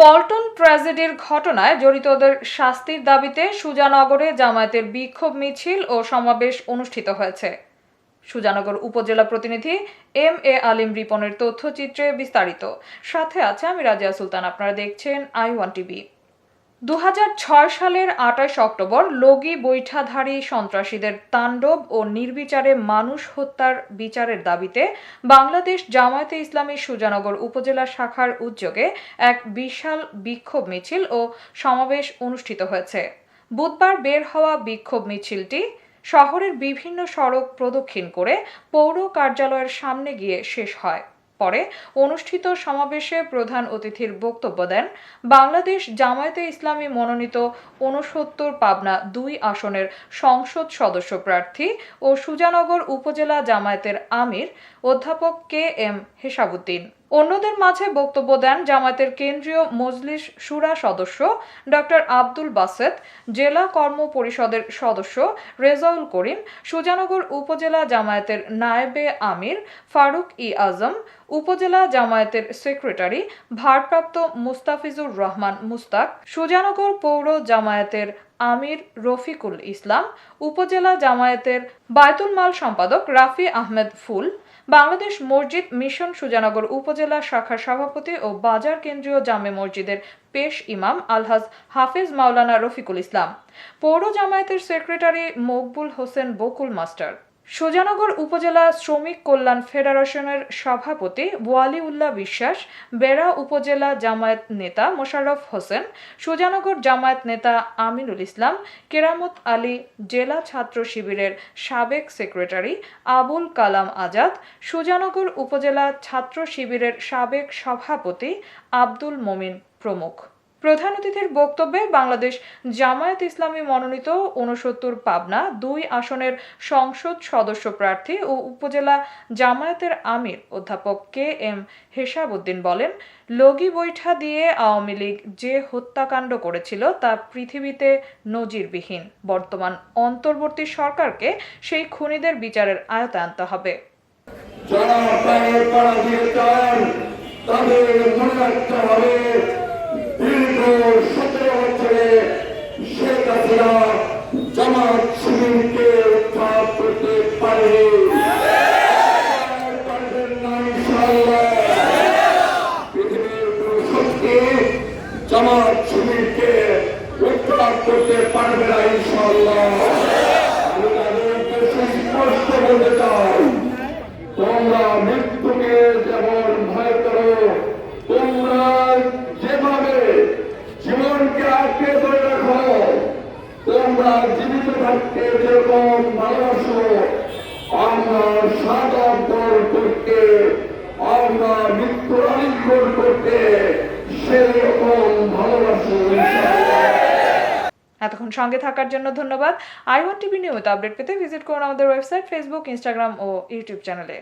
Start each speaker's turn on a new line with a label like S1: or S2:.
S1: পল্টন ট্র্যাজেডির ঘটনায় জড়িতদের শাস্তির দাবিতে সুজানগরে জামায়াতের বিক্ষোভ মিছিল ও সমাবেশ অনুষ্ঠিত হয়েছে। সুজানগর উপজেলা প্রতিনিধি এম এ আলিম রিপনের তথ্যচিত্রে বিস্তারিত। সাথে আছে আমি রাজিয়া সুলতান। আপনারা দেখছেন আই ওয়ান টিভি। দু হাজার ছয় সালের আঠাশ অক্টোবর লগি বৈঠাধারী সন্ত্রাসীদের তাণ্ডব ও নির্বিচারে মানুষ হত্যার বিচারের দাবিতে বাংলাদেশ জামায়াতে ইসলামী সুজানগর উপজেলা শাখার উদ্যোগে এক বিশাল বিক্ষোভ মিছিল ও সমাবেশ অনুষ্ঠিত হয়েছে। বুধবার বের হওয়া বিক্ষোভ মিছিলটি শহরের বিভিন্ন সড়ক প্রদক্ষিণ করে পৌর কার্যালয়ের সামনে গিয়ে শেষ হয়। পরে অনুষ্ঠিত সমাবেশে প্রধান অতিথির বক্তব্য দেন বাংলাদেশ জামায়াতে ইসলামী মনোনীত ঊনসত্তর পাবনা দুই আসনের সংসদ সদস্য প্রার্থী ও সুজানগর উপজেলা জামায়াতের আমির অধ্যাপক কে এম হেসাবুদ্দিন। অন্যদের মাঝে বক্তব্য দেন জামায়াতের কেন্দ্রীয় মজলিস সুরা সদস্য ডক্টর আব্দুল বাসেত জেলা কর্ম পরিষদের সদস্য রেজাউল করিম, সুজানগর উপজেলা জামায়াতের নায়েবে আমির, ফারুক ই আজম, উপজেলা জামায়াতের সেক্রেটারি ভারপ্রাপ্ত মুস্তাফিজুর রহমান মুস্তাক, সুজানগর পৌর জামায়াতের আমির রফিকুল ইসলাম, উপজেলা জামায়াতের বায়তুল মাল সম্পাদক রাফি আহমেদ ফুল বাংলাদেশ মসজিদ মিশন সুজানগর উপজেলা শাখার সভাপতি ও বাজার কেন্দ্রীয় জামে মসজিদের পেশ ইমাম আলহাজ হাফিজ মাওলানা রফিকুল ইসলাম। পৌর জামায়াতের সেক্রেটারি মকবুল হোসেন বকুল মাস্টার। সুজানগর উপজেলা শ্রমিক কল্যাণ ফেডারেশনের সভাপতি ওয়ালিউল্লাহ বিশ্বাস, বেড়া উপজেলা জামায়াত নেতা মোশাররফ হোসেন, সুজানগর জামায়াত নেতা আমিনুল ইসলাম, কেরামত আলী জেলা ছাত্র শিবিরের সাবেক সেক্রেটারি আবুল কালাম আজাদ, সুজানগর উপজেলা ছাত্র শিবিরের সাবেক সভাপতি আব্দুল মমিন প্রমুখ। প্রধান অতিথির বক্তব্যে বাংলাদেশ জামায়াত ইসলামী মনোনীত ঊনসত্তর পাবনা দুই আসনের সংসদ সদস্য প্রার্থী ও উপজেলা জামায়াতের আমির অধ্যাপক কে এম হেসাবুদ্দিন বলেন, লগি বৈঠা দিয়ে আওয়ামী লীগ যে হত্যাকাণ্ড করেছিল তা পৃথিবীতে নজিরবিহীন। বর্তমান অন্তর্বর্তী সরকারকে সেই খুনিদের বিচারের আয়তে আনতে হবে।
S2: যারা প্রাণের পাড়া দিয়ে চান তাদের মনে রাখতে হবে শেখ জামাত শিবিরকে উৎখাত করতে পারে। জামাত শিবিরকে উৎখাত করতে পারবে না ইনশাআল্লাহ। আমি তাদের উদ্দেশ্যে বলতে চাই, তোমরা মৃত্যুকে যেমন ভয় করো, তোমরা যেভাবে জীবনকে আটকে ধরে জীবিত থাকতে যেরকম ভালোবাসো, আমরা সাদর করতে, আমরা মৃত্যু আলিঙ্গন করতে সেরকম ভালোবাসো।
S1: এতক্ষণ সঙ্গে থাকার জন্য ধন্যবাদ। আই ওয়ান টিভি নিয়মিত আপডেট পেতে ভিজিট করুন আমাদের ওয়েবসাইট, ফেসবুক, ইনস্টাগ্রাম ও ইউটিউব চ্যানেলে।